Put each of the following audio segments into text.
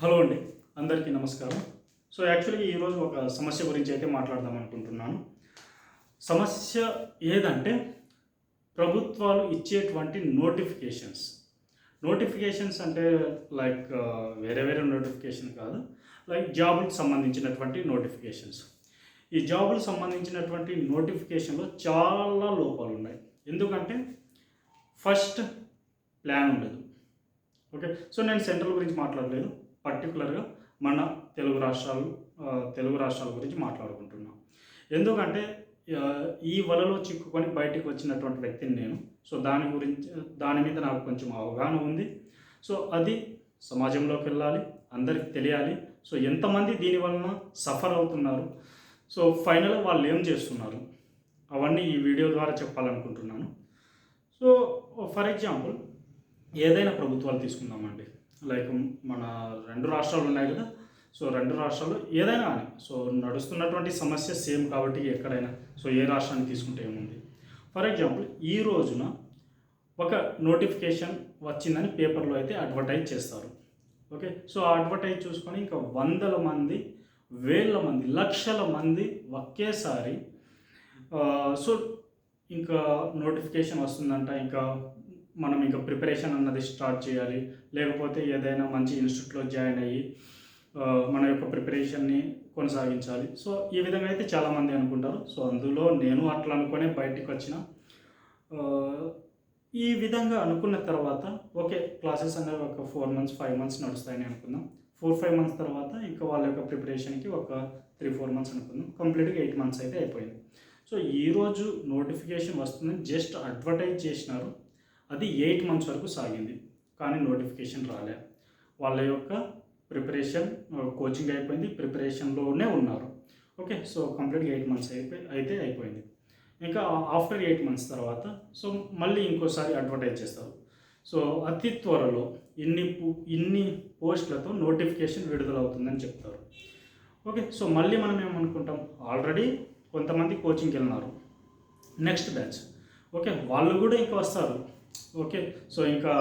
Hello అండి అందరికీ నమస్కారం. సో యాక్చువల్గా ఈరోజు ఒక సమస్య గురించి అయితే మాట్లాడదాం అనుకుంటున్నాను. సమస్య ఏదంటే ప్రభుత్వాలు ఇచ్చేటువంటి నోటిఫికేషన్స్. నోటిఫికేషన్స్ అంటే లైక్ వేరే వేరే నోటిఫికేషన్ కాదు లైక్ జాబులకు సంబంధించినటువంటి నోటిఫికేషన్స్. ఈ జాబులకు సంబంధించినటువంటి నోటిఫికేషన్లో చాలా లోపాలు ఉన్నాయి. ఎందుకంటే ఫస్ట్ ప్లాన్ ఉండదు. ఓకే? సో నేను సెంట్రల్ గురించి మాట్లాడలేదు. పర్టికులర్గా మన తెలుగు రాష్ట్రాలు తెలుగు రాష్ట్రాల గురించి మాట్లాడుకుంటున్నాం. ఎందుకంటే ఈ వలలో చిక్కుకొని బయటికి వచ్చినటువంటి వ్యక్తిని నేను సో దాని గురించి దాని మీద నాకు కొంచెం అవగాహన ఉంది. సో అది సమాజంలోకి వెళ్ళాలి అందరికి తెలియాలి. సో ఎంతమంది దీని వలన సఫర్ అవుతున్నారు? సో ఫైనల్గా వాళ్ళు ఏం చేస్తున్నారు? అవన్నీ ఈ వీడియో ద్వారా చెప్పాలనుకుంటున్నాను. సో ఫర్ ఎగ్జాంపుల్ ఏదైనా ప్రభుత్వాలు తీసుకుందామండి. లైక్ మన రెండు రాష్ట్రాలు ఉన్నాయి కదా. సో రెండు రాష్ట్రాలు ఏదైనా కానీ సో నడుస్తున్నటువంటి సమస్య సేమ్ కాబట్టి ఎక్కడైనా. సో ఏ రాష్ట్రాన్ని తీసుకుంటే ఏముంది? ఫర్ ఎగ్జాంపుల్ ఈ రోజున ఒక నోటిఫికేషన్ వచ్చిందని పేపర్లో అయితే అడ్వర్టైజ్ చేస్తారు. ఓకే సో ఆ అడ్వర్టైజ్ చూసుకొని ఇంకా వందల మంది వేల మంది లక్షల మంది ఒకేసారి సో ఇంకా నోటిఫికేషన్ వస్తుందంట ఇంకా మనం ఇంకా ప్రిపరేషన్ అన్నది స్టార్ట్ చేయాలి. లేకపోతే ఏదైనా మంచి ఇన్స్టిట్యూట్లో జాయిన్ అయ్యి మన యొక్క ప్రిపరేషన్ని కొనసాగించాలి. సో ఈ విధంగా అయితే చాలామంది అనుకుంటారు. సో అందులో నేను అట్లా అనుకునే బయటికి వచ్చిన ఈ విధంగా అనుకున్న తర్వాత ఓకే క్లాసెస్ అనేవి ఒక ఫోర్ మంత్స్ ఫైవ్ మంత్స్ నడుస్తాయని అనుకుందాం. ఫోర్ ఫైవ్ మంత్స్ తర్వాత ఇంకా వాళ్ళ యొక్క ప్రిపరేషన్కి ఒక త్రీ ఫోర్ మంత్స్ అనుకుందాం. కంప్లీట్గా ఎయిట్ మంత్స్ అయితే అయిపోయింది. సో ఈరోజు నోటిఫికేషన్ వస్తుందని జస్ట్ అడ్వర్టైజ్ చేసినారు. అది ఎయిట్ మంత్స్ వరకు సాగింది. కానీ నోటిఫికేషన్ రాలే. వాళ్ళ యొక్క ప్రిపరేషన్ కోచింగ్ అయిపోయింది. ప్రిపరేషన్లోనే ఉన్నారు. ఓకే సో కంప్లీట్గా ఎయిట్ మంత్స్ అయిపోయి అయితే అయిపోయింది. ఇంకా ఆఫ్టర్ ఎయిట్ మంత్స్ తర్వాత సో మళ్ళీ ఇంకోసారి అడ్వర్టైజ్ చేస్తారు. సో అతి త్వరలో ఇన్ని ఇన్ని పోస్టులతో నోటిఫికేషన్ విడుదలవుతుందని చెప్తారు. ఓకే సో మళ్ళీ మనం ఏమనుకుంటాం? ఆల్రెడీ కొంతమంది కోచింగ్కి వెళ్ళినారు. Next batch. ఓకే వాళ్ళు కూడా ఇంకా వస్తారు. ఓకే సో ఇంకా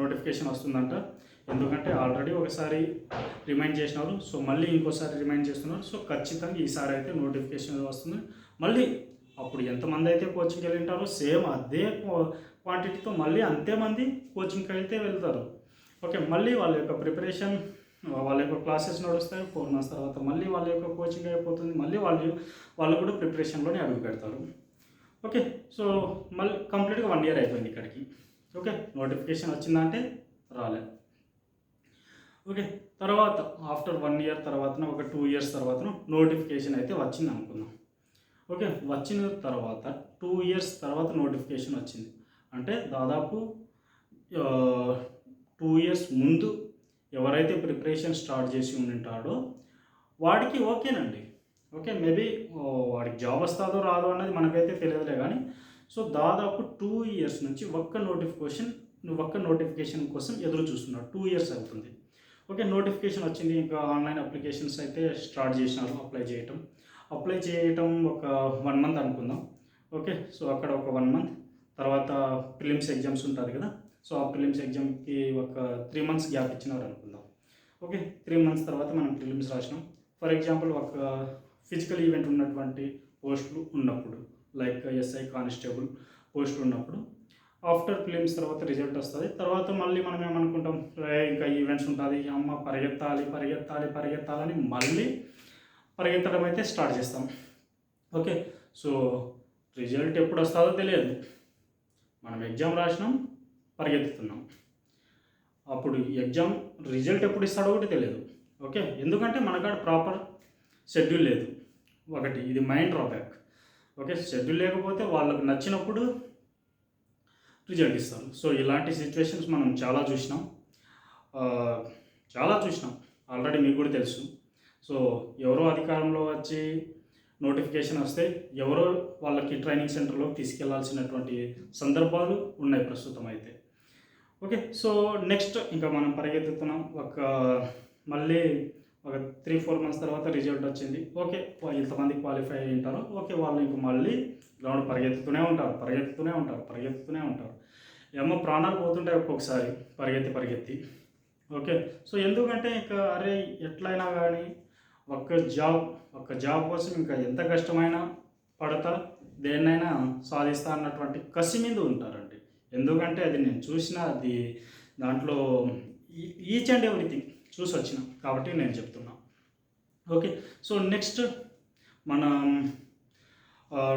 నోటిఫికేషన్ వస్తుందంట. ఎందుకంటే ఆల్రెడీ ఒకసారి రిమైండ్ చేసినారు. సో మళ్ళీ ఇంకోసారి రిమైండ్ చేస్తున్నారు. సో ఖచ్చితంగా ఈసారి అయితే నోటిఫికేషన్ వస్తుంది. మళ్ళీ అప్పుడు ఎంతమంది అయితే కోచింగ్కి వెళ్ళింటారో సేమ్ అదే క్వాంటిటీతో మళ్ళీ అంతే మంది కోచింగ్కి అయితే వెళ్తారు. ఓకే మళ్ళీ వాళ్ళ యొక్క ప్రిపరేషన్ వాళ్ళ యొక్క క్లాసెస్ నడుస్తాయి. ఫోర్ మంత్స్ తర్వాత మళ్ళీ వాళ్ళ యొక్క కోచింగ్ అయిపోతుంది. మళ్ళీ వాళ్ళు వాళ్ళు కూడా ప్రిపరేషన్లోనే అడుగు పెడతారు. ఓకే సో మళ్ళీ కంప్లీట్గా వన్ ఇయర్ అయిపోయింది ఇక్కడికి. ఓకే నోటిఫికేషన్ వచ్చిందంటే రాలే. ఓకే తర్వాత ఆఫ్టర్ వన్ ఇయర్ తర్వాత ఒక టూ ఇయర్స్ తర్వాత నోటిఫికేషన్ అయితే వచ్చింది అనుకుందాం. ఓకే వచ్చిన తర్వాత టూ ఇయర్స్ తర్వాత నోటిఫికేషన్ వచ్చింది. అంటే దాదాపు టూ ఇయర్స్ ముందు ఎవరైతే ప్రిపరేషన్ స్టార్ట్ చేసి ఉంటాడో వాడికి ఓకేనండి. ఓకే మేబీ వాడికి జాబ్ వస్తుందో రాదో అన్నది మనకైతే తెలియదులే కానీ సో దాదాపు టూ ఇయర్స్ నుంచి ఒక్క నోటిఫికేషన్ నువ్వు ఒక్క నోటిఫికేషన్ కోసం ఎదురు చూస్తున్నావు. టూ ఇయర్స్ అవుతుంది. ఓకే నోటిఫికేషన్ వచ్చింది ఇంకా ఆన్లైన్ అప్లికేషన్స్ అయితే స్టార్ట్ చేసినారు అప్లై చేయటం. అప్లై చేయటం ఒక వన్ మంత్ అనుకుందాం. ఓకే సో అక్కడ ఒక వన్ మంత్. తర్వాత ప్రిలిమ్స్ ఎగ్జామ్స్ ఉంటుంది కదా సో ఆ ప్రిలిమ్స్ ఎగ్జామ్కి ఒక త్రీ మంత్స్ గ్యాప్ ఇచ్చినారు అనుకుందాం. ఓకే త్రీ మంత్స్ తర్వాత మనం ప్రిలిమ్స్ రాసినాం. ఫర్ ఎగ్జాంపుల్ ఒక ఫిజికల్ ఈవెంట్ ఉన్నటువంటి పోస్టులు ఉన్నప్పుడు లైక్ ఎస్ఐ కానిస్టేబుల్ పోస్ట్ ఉన్నప్పుడు ఆఫ్టర్ ఫిలిమ్స్ తర్వాత రిజల్ట్ వస్తుంది. తర్వాత మళ్ళీ మనం ఏమనుకుంటాం? ఇంకా ఈవెంట్స్ ఉంటుంది. అమ్మ పరిగెత్తాలి పరిగెత్తాలి పరిగెత్తాలని మళ్ళీ పరిగెత్తడం అయితే స్టార్ట్ చేస్తాం. ఓకే సో రిజల్ట్ ఎప్పుడు వస్తుందో తెలియదు. మనం ఎగ్జామ్ రాసినాం పరిగెత్తుతున్నాం. అప్పుడు ఎగ్జామ్ రిజల్ట్ ఎప్పుడు ఇస్తాడో కూడా తెలియదు. ఓకే ఎందుకంటే మనకాడ ప్రాపర్ షెడ్యూల్ లేదు. ఒకటి ఇది మైండ్ డ్రాబ్యాక్ ఓకే షెడ్యూల్ లేకపోతే వాళ్ళకు నచ్చినప్పుడు రిజల్ట్ ఇస్తారు. సో ఇలాంటి సిచ్యువేషన్స్ మనం చాలా చూసినాం. చాలా చూసినాం. ఆల్రెడీ మీకు కూడా తెలుసు. సో ఎవరో అధికారంలో వచ్చి నోటిఫికేషన్ వస్తే ఎవరో వాళ్ళకి ట్రైనింగ్ సెంటర్లో తీసుకెళ్ళాల్సినటువంటి సందర్భాలు ఉన్నాయి ప్రస్తుతం అయితే. ఓకే సో నెక్స్ట్ ఇంకా మనం పరిగెత్తుతున్నాం. ఒక మళ్ళీ ఒక త్రీ ఫోర్ మంత్స్ తర్వాత రిజల్ట్ వచ్చింది. ఓకే ఇంతమంది క్వాలిఫై అయ్యి ఉంటారు. ఓకే వాళ్ళు ఇంక మళ్ళీ గ్రౌండ్ పరిగెత్తుతూనే ఉంటారు పరిగెత్తుతూనే ఉంటారు పరిగెత్తుతూనే ఉంటారు. ఏమో ప్రాణాలు పోతుంటాయి ఒక్కొక్కసారి పరిగెత్తి పరిగెత్తి. ఓకే సో ఎందుకంటే ఇక అరే ఎట్లయినా కానీ ఒక్క జాబ్ ఒక్క జాబ్ కోసం ఇంకా ఎంత కష్టమైనా పడతా దేన్నైనా సాధిస్తా అన్నటువంటి కసి మీద ఉంటారండి. ఎందుకంటే అది నేను చూసిన అది దాంట్లో ఈచ్ అండ్ ఎవ్రీథింగ్ చూసి వచ్చిన కాబట్టి నేను చెప్తున్నా. ఓకే సో నెక్స్ట్ మన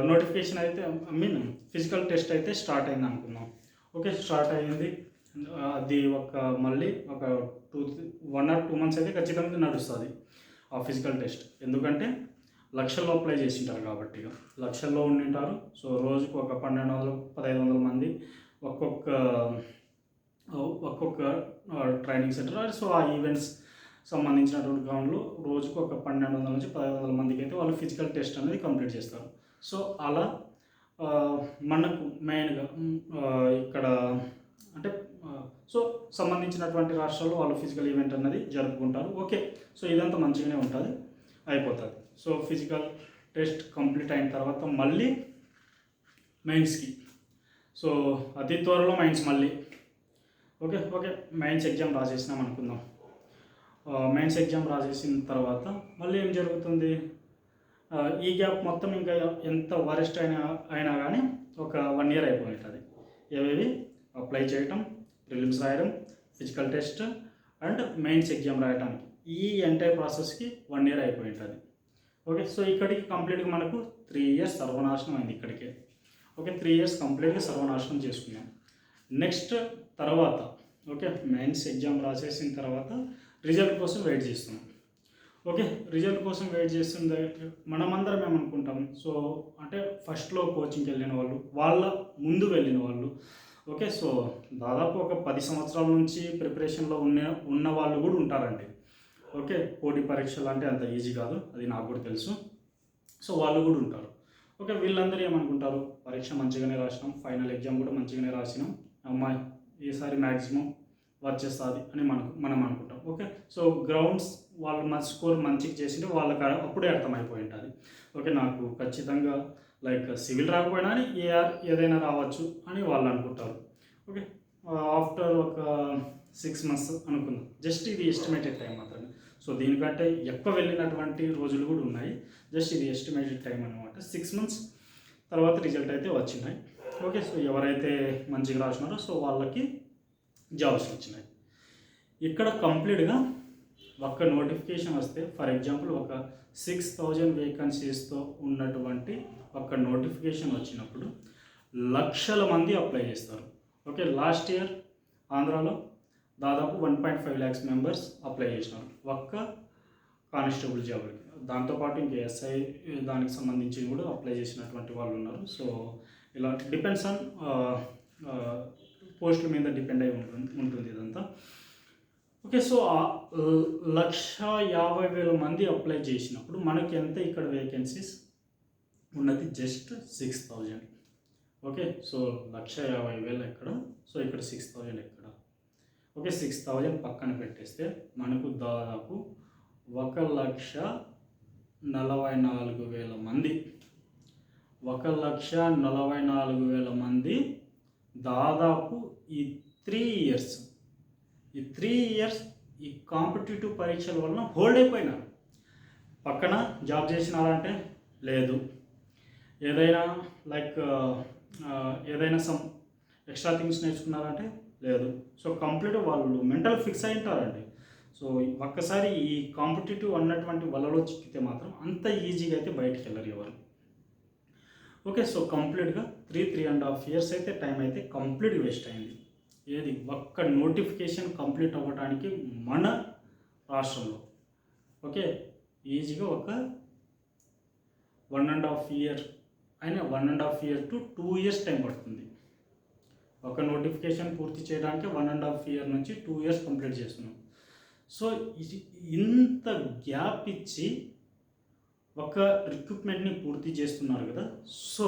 నోటిఫికేషన్ అయితే ఐ మీన్ ఫిజికల్ టెస్ట్ అయితే స్టార్ట్ అయింది అనుకుందాం ఓకే స్టార్ట్ అయింది. అది ఒక మళ్ళీ ఒక two one or two months అయితే ఖచ్చితంగా నడుస్తుంది ఆ ఫిజికల్ టెస్ట్. ఎందుకంటే లక్షల్లో అప్లై చేసింటారు కాబట్టి లక్షల్లో ఉండింటారు. సో రోజుకు ఒక పన్నెండు వందలు పదహైదు వందల మంది ఒక్కొక్క ఒక్కొక్క ట్రైనింగ్ సెంటర్ సో ఆ ఈవెంట్స్ సంబంధించినటువంటి గ్రౌండ్లో రోజుకు ఒక పన్నెండు వందల నుంచి పదహైదు వందల మందికి అయితే వాళ్ళు ఫిజికల్ టెస్ట్ అనేది కంప్లీట్ చేస్తారు. సో అలా మనకు మెయిన్గా ఇక్కడ అంటే సో సంబంధించినటువంటి రాష్ట్రాల్లో వాళ్ళు ఫిజికల్ ఈవెంట్ అనేది జరుపుకుంటారు. ఓకే సో ఇదంతా మంచిగానే ఉంటుంది. అయిపోతుంది. సో ఫిజికల్ టెస్ట్ కంప్లీట్ అయిన తర్వాత మళ్ళీ మెయిన్స్కి సో అతి త్వరలో మైన్స్ మళ్ళీ ఓకే ఓకే. మైన్స్ ఎగ్జామ్ రాసేసినాం అనుకుందాం. మెయిన్స్ ఎగ్జామ్ రాసేసిన తర్వాత మళ్ళీ ఏం జరుగుతుంది? ఈ గ్యాప్ మొత్తం ఇంకా ఎంత వరెస్ట్ అయినా అయినా కానీ ఒక వన్ ఇయర్ అయిపోయి ఉంటుంది ఏవేవి? అప్లై చేయటం ప్రిలిమ్స్ రాయడం physical test and mains exam రాయడానికి ఈ ఎంటైర్ ప్రాసెస్కి వన్ ఇయర్ అయిపోయి ఉంటుంది ఓకే సో ఇక్కడికి కంప్లీట్గా మనకు త్రీ ఇయర్స్ సర్వనాశనం అయింది ఇక్కడికే. ఓకే త్రీ ఇయర్స్ కంప్లీట్గా సర్వనాశనం చేసుకున్నాం. నెక్స్ట్ తర్వాత ఓకే మెయిన్స్ ఎగ్జామ్ రాసేసిన తర్వాత రిజల్ట్ కోసం వెయిట్ చేస్తున్నాం. ఓకే రిజల్ట్ కోసం వెయిట్ చేస్తుంది మనమందరం ఏమనుకుంటాం? సో అంటే ఫస్ట్లో కోచింగ్కి వెళ్ళిన వాళ్ళు వాళ్ళ ముందు వెళ్ళిన వాళ్ళు ఓకే సో దాదాపు ఒక పది సంవత్సరాల నుంచి ప్రిపరేషన్లో ఉన్న ఉన్న వాళ్ళు కూడా ఉంటారండి. ఓకే పోటీ పరీక్షలు అంటే అంత ఈజీ కాదు అది నాకు కూడా తెలుసు. సో వాళ్ళు కూడా ఉంటారు. ఓకే వీళ్ళందరూ ఏమనుకుంటారు? పరీక్ష మంచిగానే రాసినాం ఫైనల్ ఎగ్జామ్ కూడా మంచిగానే రాసినాం. అమ్మాయి ఈసారి మ్యాక్సిమం చేస్తుంది అని మనకు మనం అనుకుంటాం. ఓకే సో గ్రౌండ్స్ వాళ్ళు మన స్కోర్ మంచిగా చేసింటే వాళ్ళకి అప్పుడే అర్థమైపోయి ఉంటుంది ఓకే నాకు ఖచ్చితంగా లైక్ సివిల్ రాకపోయినా అని ఏఆర్ ఏదైనా రావచ్చు అని వాళ్ళు అనుకుంటారు. ఓకే ఆఫ్టర్ ఒక సిక్స్ మంత్స్ అనుకుందాం. జస్ట్ ఇది ఎస్టిమేటెడ్ టైం మాత్రమే. సో దీనికంటే ఎక్కువ వెళ్ళినటువంటి రోజులు కూడా ఉన్నాయి. జస్ట్ ఇది ఎస్టిమేటెడ్ టైం అనమాట సిక్స్ మంత్స్ తర్వాత రిజల్ట్ అయితే వచ్చినాయి ఓకే సో ఎవరైతే మంచిగా రాసినారో సో వాళ్ళకి జాబ్స్ వచ్చినాయి. ఇక్కడ కంప్లీట్గా ఒక్క నోటిఫికేషన్ వస్తే ఫర్ ఎగ్జాంపుల్ ఒక సిక్స్ థౌజండ్ వేకెన్సీస్తో ఉన్నటువంటి ఒక నోటిఫికేషన్ వచ్చినప్పుడు లక్షల మంది అప్లై చేస్తారు. ఓకే లాస్ట్ ఇయర్ ఆంధ్రాలో దాదాపు one point five lakhs members apply చేసినారు. ఒక్క కానిస్టేబుల్ జాబ్కి దాంతోపాటు ఇంకా ఎస్ఐ దానికి సంబంధించి కూడా అప్లై చేసినటువంటి వాళ్ళు ఉన్నారు. సో ఇలా డిపెండ్స్ ఆన్ పోస్టుల మీద డిపెండ్ అయి ఉంటుంది ఉంటుంది ఇదంతా. ఓకే సో లక్ష యాభై వేల మంది అప్లై చేసినప్పుడు మనకి ఎంత ఇక్కడ వేకెన్సీస్ ఉన్నది just six thousand okay so లక్ష యాభై వేలు ఎక్కడ? సో ఇక్కడ సిక్స్ థౌజండ్ ఎక్కడ? ఓకే సిక్స్ థౌజండ్ పక్కన పెట్టేస్తే మనకు దాదాపు ఒక లక్ష నలభై నాలుగు వేల మంది ఒక లక్ష నలభై నాలుగు వేల మంది దాదాపు ఈ త్రీ ఇయర్స్ ఈ త్రీ ఇయర్స్ ఈ కాంపిటేటివ్ పరీక్షల వలన హోల్డ్ అయిపోయినారు. పక్కన జాబ్ చేసినారంటే లేదు. ఏదైనా లైక్ ఏదైనా సమ్ ఎక్స్ట్రా థింగ్స్ నేర్చుకున్నారంటే లేదు. సో కంప్లీట్ వాళ్ళు మెంటల్ ఫిక్స్ అయి ఉంటారండి. సో ఒక్కసారి ఈ కాంపిటేటివ్ అన్నటువంటి వలలో చిక్కితే మాత్రం అంత ఈజీగా అయితే బయటికి వెళ్ళరు ఎవరు. ఓకే సో కంప్లీట్గా three three and half years అయితే టైం అయితే కంప్లీట్ వేస్ట్ అయింది. ఏది? ఒక్క నోటిఫికేషన్ కంప్లీట్ అవ్వడానికి మన రాష్ట్రంలో. ఓకే ఈజీగా ఒక వన్ అండ్ హాఫ్ ఇయర్ అయినా one and half year to two years time పడుతుంది. ఒక నోటిఫికేషన్ పూర్తి చేయడానికి వన్ అండ్ హాఫ్ ఇయర్ నుంచి టూ ఇయర్స్ కంప్లీట్ చేస్తున్నాం. సో ఇంత గ్యాప్ ఇచ్చి ఒక రిక్రూట్మెంట్ని పూర్తి చేస్తున్నారు కదా. సో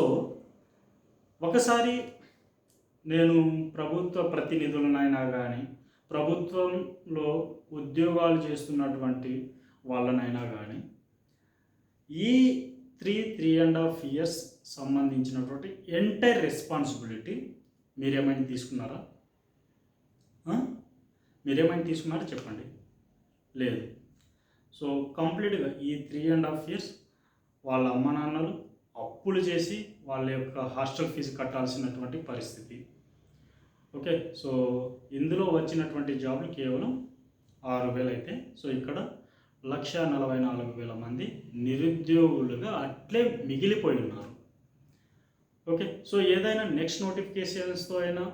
ఒకసారి నేను ప్రభుత్వ ప్రతినిధులనైనా కానీ ప్రభుత్వంలో ఉద్యోగాలు చేస్తున్నటువంటి వాళ్ళనైనా కానీ ఈ three three and half years సంబంధించినటువంటి ఎంటైర్ రెస్పాన్సిబిలిటీ మీరేమైనా తీసుకున్నారా? మీరేమైనా తీసుకున్నారా? చెప్పండి. లేదు. సో కంప్లీట్గా ఈ త్రీ అండ్ హాఫ్ ఇయర్స్ వాళ్ళ అమ్మ నాన్నలు అప్పులు చేసి వాళ్ళ యొక్క హాస్టల్ ఫీజు కట్టాల్సినటువంటి పరిస్థితి. ఓకే సో ఇందులో వచ్చినటువంటి జాబులు కేవలం ఆరు వేలు అయితే సో ఇక్కడ లక్ష నలభై నాలుగు వేల మంది నిరుద్యోగులుగా అట్లే మిగిలిపోయి ఉన్నారు. ఓకే సో ఏదైనా నెక్స్ట్ నోటిఫికేషన్స్తో అయినా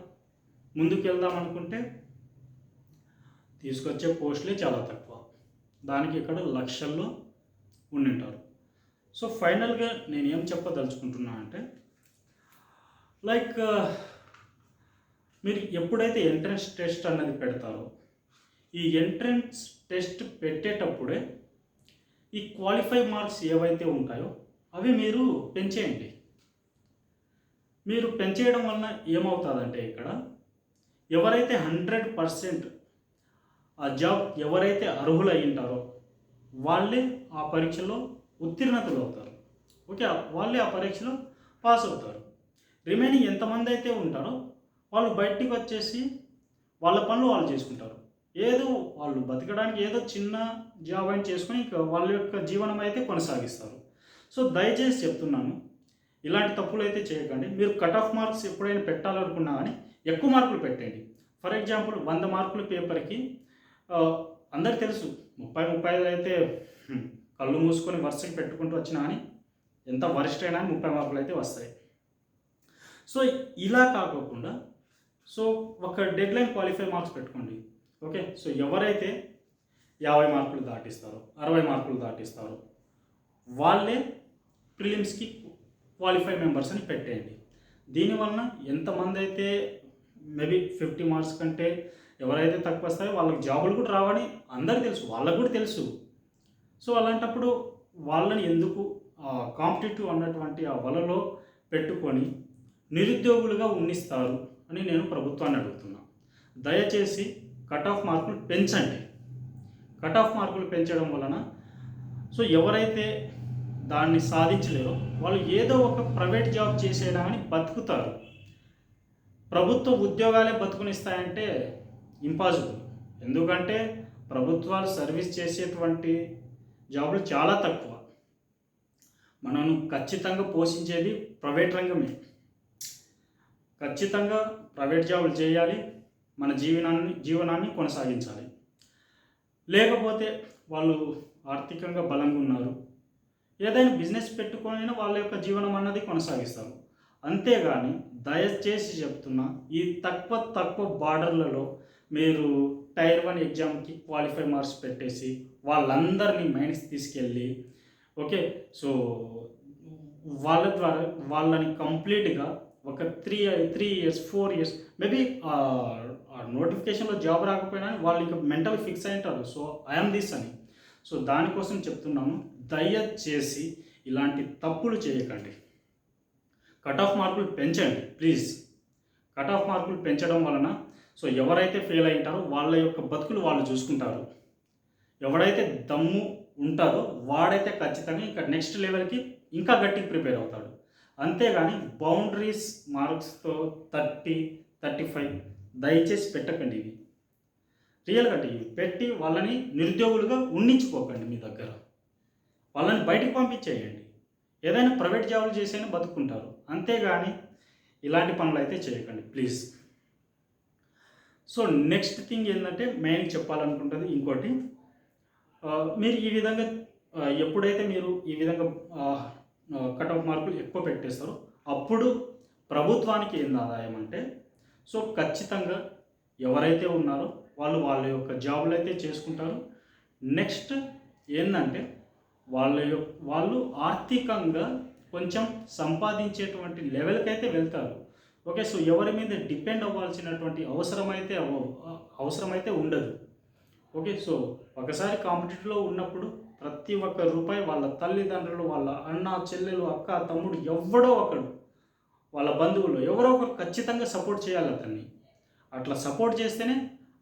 ముందుకు వెళ్దాం అనుకుంటే తీసుకొచ్చే పోస్టులే చాలా తక్కువ. దానికి ఇక్కడ లక్షల్లో ఉండింటారు. సో ఫైనల్గా నేను ఏం చెప్పదలుచుకుంటున్నా అంటే లైక్ మీరు ఎప్పుడైతే ఎంట్రన్స్ టెస్ట్ అన్నది పెడతారో ఈ ఎంట్రన్స్ టెస్ట్ పెట్టేటప్పుడే ఈ క్వాలిఫై మార్క్స్ ఏవైతే ఉంటాయో అవి మీరు పెంచేయండి. మీరు పెంచేయడం వలన ఏమవుతుందంటే ఇక్కడ ఎవరైతే హండ్రెడ్ పర్సెంట్ ఆ జాబ్ ఎవరైతే అర్హులు ఉంటారో వాళ్ళే ఆ పరీక్షలో ఉత్తీర్ణతలు అవుతారు. ఓకే వాళ్ళే ఆ పరీక్షలో పాస్ అవుతారు. రిమైనింగ్ ఎంతమంది అయితే ఉంటారో వాళ్ళు బయటికి వచ్చేసి వాళ్ళ పనులు వాళ్ళు చేసుకుంటారు. ఏదో వాళ్ళు బతకడానికి ఏదో చిన్న జాబ్ అని చేసుకొని వాళ్ళ యొక్క జీవనం అయితే కొనసాగిస్తారు. సో దయచేసి చెప్తున్నాను ఇలాంటి తప్పులు అయితే చేయకండి. మీరు కట్ ఆఫ్ మార్క్స్ ఎప్పుడైనా పెట్టాలనుకున్నా కానీ ఎక్కువ మార్కులు పెట్టండి. ఫర్ ఎగ్జాంపుల్ వంద మార్కుల పేపర్కి అందరు తెలుసు. ముప్పై ముప్పై ఐదు అయితే కళ్ళు మూసుకొని వరుసకి పెట్టుకుంటూ వచ్చినా కానీ ఎంత వరిష్ట అయినా ముప్పై మార్కులు అయితే వస్తాయి. సో ఇలా కాకోకుండా సో ఒక డెడ్ లైన్ క్వాలిఫై మార్క్స్ పెట్టుకోండి. ఓకే? సో ఎవరైతే యాభై మార్కులు దాటిస్తారో అరవై మార్కులు దాటిస్తారో వాళ్ళే ప్రిలిమ్స్కి క్వాలిఫై మెంబర్స్ అని పెట్టేయండి. దీనివలన ఎంతమంది అయితే మేబీ ఫిఫ్టీ మార్క్స్ కంటే ఎవరైతే తక్కువ వస్తాయో వాళ్ళకి జాబులు కూడా రావని అందరు తెలుసు వాళ్ళకు కూడా తెలుసు. సో అలాంటప్పుడు వాళ్ళని ఎందుకు కాంపిటేటివ్ అన్నటువంటి ఆ వలలో పెట్టుకొని నిరుద్యోగులుగా ఉన్నిస్తారు అని నేను ప్రభుత్వాన్ని అడుగుతున్నా. దయచేసి కట్ ఆఫ్ మార్కులు పెంచండి. కట్ ఆఫ్ మార్కులు పెంచడం వలన సో ఎవరైతే దాన్ని సాధించలేరో వాళ్ళు ఏదో ఒక ప్రైవేట్ జాబ్ చేసేనా అని బతుకుతారు. ప్రభుత్వ ఉద్యోగాలే బతుకునిస్తాయంటే ఇంపాసిబుల్. ఎందుకంటే ప్రభుత్వాలు సర్వీస్ చేసేటువంటి జాబులు చాలా తక్కువ. మనను ఖచ్చితంగా పోషించేది ప్రైవేట్ రంగమే. ఖచ్చితంగా ప్రైవేట్ జాబులు చేయాలి మన జీవనాన్ని జీవనాన్ని కొనసాగించాలి. లేకపోతే వాళ్ళు ఆర్థికంగా బలంగా ఉన్నారు. ఏదైనా బిజినెస్ పెట్టుకొని వాళ్ళ యొక్క జీవనం అన్నది కొనసాగిస్తారు. అంతేగాని దయచేసి చెప్తున్నా ఈ తక్కువ తక్కువ బార్డర్లలో మీరు టైర్ వన్ ఎగ్జామ్కి క్వాలిఫై మార్క్స్ పెట్టేసి వాళ్ళందరినీ మైండ్స్ తీసుకెళ్ళి ఓకే సో వాళ్ళ ద్వారా వాళ్ళని కంప్లీట్గా ఒక three three years four years maybe నోటిఫికేషన్లో జాబ్ రాకపోయినా వాళ్ళు ఇక మెంటల్ ఫిక్స్ అయి ఉంటారు. సో ఐఎమ్ దిస్ అని. సో దానికోసం చెప్తున్నాను దయచేసి ఇలాంటి తప్పులు చేయకండి. కట్ ఆఫ్ మార్కులు పెంచండి ప్లీజ్. కట్ ఆఫ్ మార్కులు పెంచడం వలన సో ఎవరైతే ఫెయిల్ అయింటారో వాళ్ళ యొక్క బతుకులు వాళ్ళు చూసుకుంటారు. ఎవడైతే దమ్ము ఉంటారో వాడైతే ఖచ్చితంగా ఇంకా నెక్స్ట్ లెవెల్కి ఇంకా గట్టిగా ప్రిపేర్ అవుతాడు. అంతేగాని బౌండరీస్ మార్క్స్తో థర్టీ థర్టీ ఫైవ్ దయచేసి పెట్టకండి ఇవి. రియల్గా ఇవి పెట్టి వాళ్ళని నిరుద్యోగులుగా ఉండించుకోకండి మీ దగ్గర. వాళ్ళని బయటకు పంపించేయండి. ఏదైనా ప్రైవేట్ జాబులు చేసైనా బతుకుంటారు. అంతేగాని ఇలాంటి పనులు అయితే చేయకండి. ప్లీజ్ సో నెక్స్ట్ థింగ్ ఏంటంటే మెయిన్ చెప్పాలనుకుంటుంది. ఇంకోటి మీరు ఈ విధంగా ఎప్పుడైతే మీరు ఈ విధంగా కట్ ఆఫ్ మార్కులు ఎక్కువ పెట్టేస్తారో అప్పుడు ప్రభుత్వానికి ఏంది ఆదాయం అంటే సో ఖచ్చితంగా ఎవరైతే ఉన్నారో వాళ్ళు వాళ్ళ యొక్క జాబులు అయితే చేసుకుంటారు. నెక్స్ట్ ఏంటంటే వాళ్ళ యొక్క వాళ్ళు ఆర్థికంగా కొంచెం సంపాదించేటువంటి లెవెల్కి అయితే వెళ్తారు. ఓకే సో ఎవరి మీద డిపెండ్ అవ్వాల్సినటువంటి అవసరమైతే అవసరమైతే ఉండదు. ఓకే సో ఒకసారి కాంపిటేటివ్లో ఉన్నప్పుడు ప్రతి ఒక్క రూపాయి వాళ్ళ తల్లిదండ్రులు వాళ్ళ అన్న చెల్లెలు అక్క తమ్ముడు ఎవడో ఒకడు వాళ్ళ బంధువులు ఎవరో ఒకరు ఖచ్చితంగా సపోర్ట్ చేయాలి అతన్ని. అట్లా సపోర్ట్ చేస్తేనే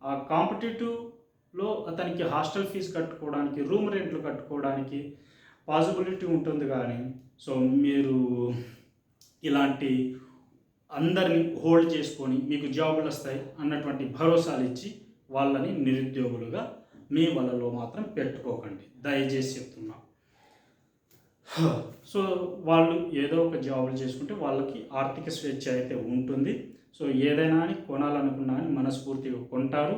ఆ కాంపిటేటివ్లో అతనికి హాస్టల్ ఫీజు కట్టుకోవడానికి రూమ్ రెంట్లు కట్టుకోవడానికి పాసిబిలిటీ ఉంటుంది కానీ సో మీరు ఇలాంటి అందరిని హోల్డ్ చేసుకొని మీకు జాబులు వస్తాయి అన్నటువంటి భరోసాలు ఇచ్చి వాళ్ళని నిరుద్యోగులుగా మీ వలలో మాత్రం పెట్టుకోకండి. దయచేసి చెప్తున్నా. సో వాళ్ళు ఏదో ఒక జాబులు చేసుకుంటే వాళ్ళకి ఆర్థిక స్వేచ్ఛ అయితే ఉంటుంది. సో ఏదైనా అని కొనాలనుకున్నా అని మనస్ఫూర్తిగా కొంటారు.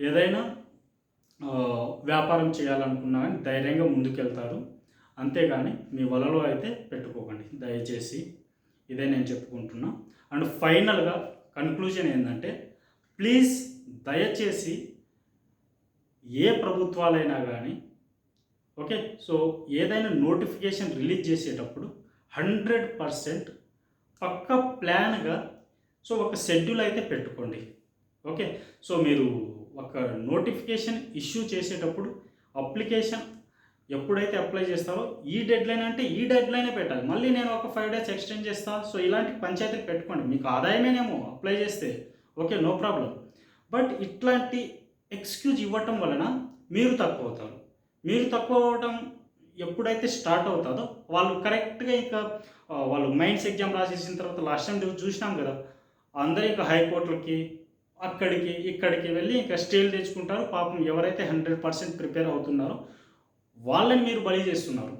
ఏదైనా వ్యాపారం చేయాలనుకున్నా కానీ ధైర్యంగా ముందుకెళ్తారు. అంతేగాని మీ వలలో అయితే పెట్టుకోకండి. దయచేసి ఇదే నేను చెప్పుకుంటున్నా. అండ్ ఫైనల్గా కన్క్లూజన్ ఏంటంటే ప్లీజ్ దయచేసి ఏ ప్రభుత్వాలైనా కానీ ఓకే సో ఏదైనా నోటిఫికేషన్ రిలీజ్ చేసేటప్పుడు హండ్రెడ్ పర్సెంట్ పక్క ప్లాన్గా సో ఒక షెడ్యూల్ అయితే పెట్టుకోండి. ఓకే సో మీరు ఒక నోటిఫికేషన్ ఇష్యూ చేసేటప్పుడు అప్లికేషన్ ఎప్పుడైతే అప్లై చేస్తారో ఈ డెడ్ లైన్ అంటే ఈ డెడ్ లైనే పెట్టాలి. మళ్ళీ నేను ఒక ఫైవ్ డేస్ ఎక్స్టెండ్ చేస్తాను సో ఇలాంటి పంచాయతీలు పెట్టుకోండి. మీకు ఆదాయమేనేమో అప్లై చేస్తే. ఓకే నో ప్రాబ్లం బట్ ఇట్లాంటి ఎక్స్క్యూజ్ ఇవ్వటం వలన మీరు తక్కువ అవుతారు. మీరు తక్కువ అవ్వటం ఎప్పుడైతే స్టార్ట్ అవుతుందో వాళ్ళు కరెక్ట్గా ఇంకా వాళ్ళు మైండ్స్ ఎగ్జామ్ రాసేసిన తర్వాత లాస్ట్ టైం చూసినాం కదా. అందరూ ఇంకా హైకోర్టులకి అక్కడికి ఇక్కడికి వెళ్ళి ఇంకా స్టేలు తెచ్చుకుంటారు. పాపం ఎవరైతే హండ్రెడ్ పర్సెంట్ ప్రిపేర్ అవుతున్నారో వాళ్ళని మీరు బలి చేస్తున్నారు.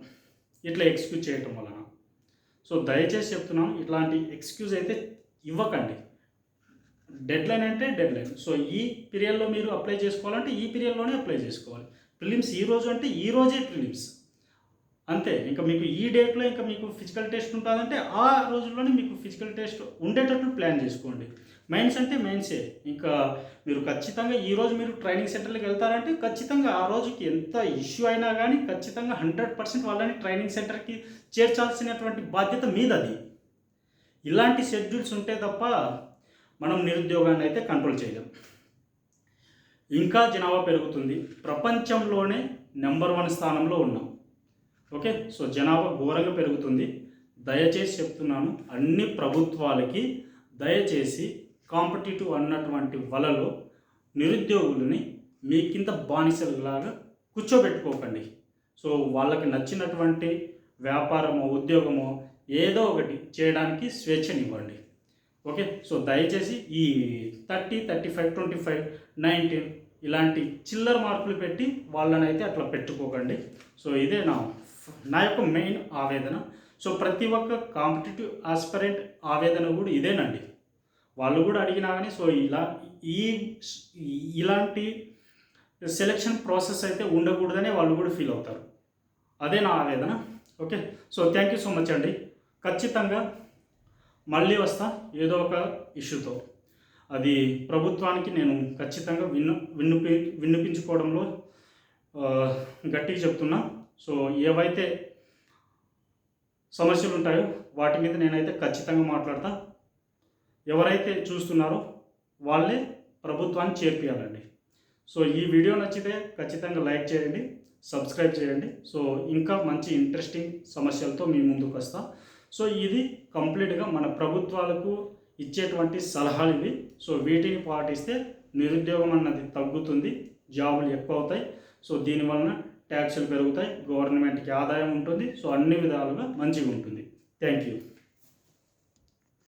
ఇట్లా ఎక్స్క్యూజ్ చేయటం వలన. సో దయచేసి చెప్తున్నాను ఇట్లాంటి ఎక్స్క్యూజ్ అయితే ఇవ్వకండి. డెడ్ లైన్ అంటే డెడ్ లైన్ సో ఈ పీరియడ్లో మీరు అప్లై చేసుకోవాలంటే ఈ పీరియడ్లోనే అప్లై చేసుకోవాలి. ప్రిలిమ్స్ ఈ రోజు అంటే ఈ రోజే ప్రిలిమ్స్ అంతే. ఇంకా మీకు ఈ డేట్లో ఇంకా మీకు ఫిజికల్ టెస్ట్ ఉంటుందంటే ఆ రోజుల్లోనే మీకు ఫిజికల్ టెస్ట్ ఉండేటట్లు ప్లాన్ చేసుకోండి. మైన్స్ అంటే మైన్సే ఇంకా మీరు ఖచ్చితంగా ఈరోజు మీరు ట్రైనింగ్ సెంటర్కి వెళ్తారంటే ఖచ్చితంగా ఆ రోజుకి ఎంత ఇష్యూ అయినా కానీ ఖచ్చితంగా హండ్రెడ్ పర్సెంట్ వాళ్ళని ట్రైనింగ్ సెంటర్కి చేర్చాల్సినటువంటి బాధ్యత మీదది. ఇలాంటి షెడ్యూల్స్ ఉంటే తప్ప మనం నిరుద్యోగాన్ని అయితే కంట్రోల్ చేయలేం. ఇంకా జనాభా పెరుగుతుంది. ప్రపంచంలోనే నెంబర్ వన్ స్థానంలో ఉన్నాం. ఓకే? సో జనాభా ఘోరంగా పెరుగుతుంది. దయచేసి చెప్తున్నాను అన్ని ప్రభుత్వాలకి దయచేసి కాంపిటేటివ్ అన్నటువంటి వలలో నిరుద్యోగులని మీ కింద బానిసలాగా కూర్చోబెట్టుకోకండి. సో వాళ్ళకి నచ్చినటువంటి వ్యాపారమో ఉద్యోగమో ఏదో ఒకటి చేయడానికి స్వేచ్ఛనివ్వండి. ఓకే? సో దయచేసి ఈ thirty thirty five twenty five nineteen ఇలాంటి చిల్లర మార్కులు పెట్టి వాళ్ళని అయితే అట్లా పెట్టుకోకండి. సో ఇదే నా నా యొక్క మెయిన్ ఆవేదన. సో ప్రతి ఒక్క కాంపిటేటివ్ ఆస్పరెంట్ ఆవేదన కూడా ఇదేనండి. వాళ్ళు కూడా అడిగినా కానీ సో ఇలా ఈ ఇలాంటి సెలెక్షన్ ప్రాసెస్ అయితే ఉండకూడదనే వాళ్ళు కూడా ఫీల్ అవుతారు. అదే నా ఆవేదన. Okay so thank you so much అండి. ఖచ్చితంగా మళ్ళీ వస్తా. ఏదో ఒక ఇష్యూతో. అది ప్రభుత్వానికి నేను ఖచ్చితంగా విన్ను విన్నుపి విన్నపించుకోవడంలో గట్టిగా చెప్తున్నా. సో ఏవైతే సమస్యలు ఉంటాయో వాటి మీద నేనైతే ఖచ్చితంగా మాట్లాడతా. ఎవరైతే చూస్తున్నారో వాళ్ళే ప్రభుత్వాన్ని చేర్పియాలండి. సో ఈ వీడియో నచ్చితే ఖచ్చితంగా లైక్ చేయండి సబ్స్క్రైబ్ చేయండి. సో ఇంకా మంచి ఇంట్రెస్టింగ్ సమస్యలతో మీ ముందుకు వస్తా. సో ఇది కంప్లీట్గా మన ప్రభుత్వాలకు ఇచ్చేటువంటి సలహాలు ఇవి. సో వీటిని పాటిస్తే నిరుద్యోగం అన్నది తగ్గుతుంది జాబులు ఎక్కువ అవుతాయి సో దీనివలన ట్యాక్సులు పెరుగుతాయి గవర్నమెంట్కి ఆదాయం ఉంటుంది. సో అన్ని విధాలుగా మంచిగా ఉంటుంది థ్యాంక్ యూ.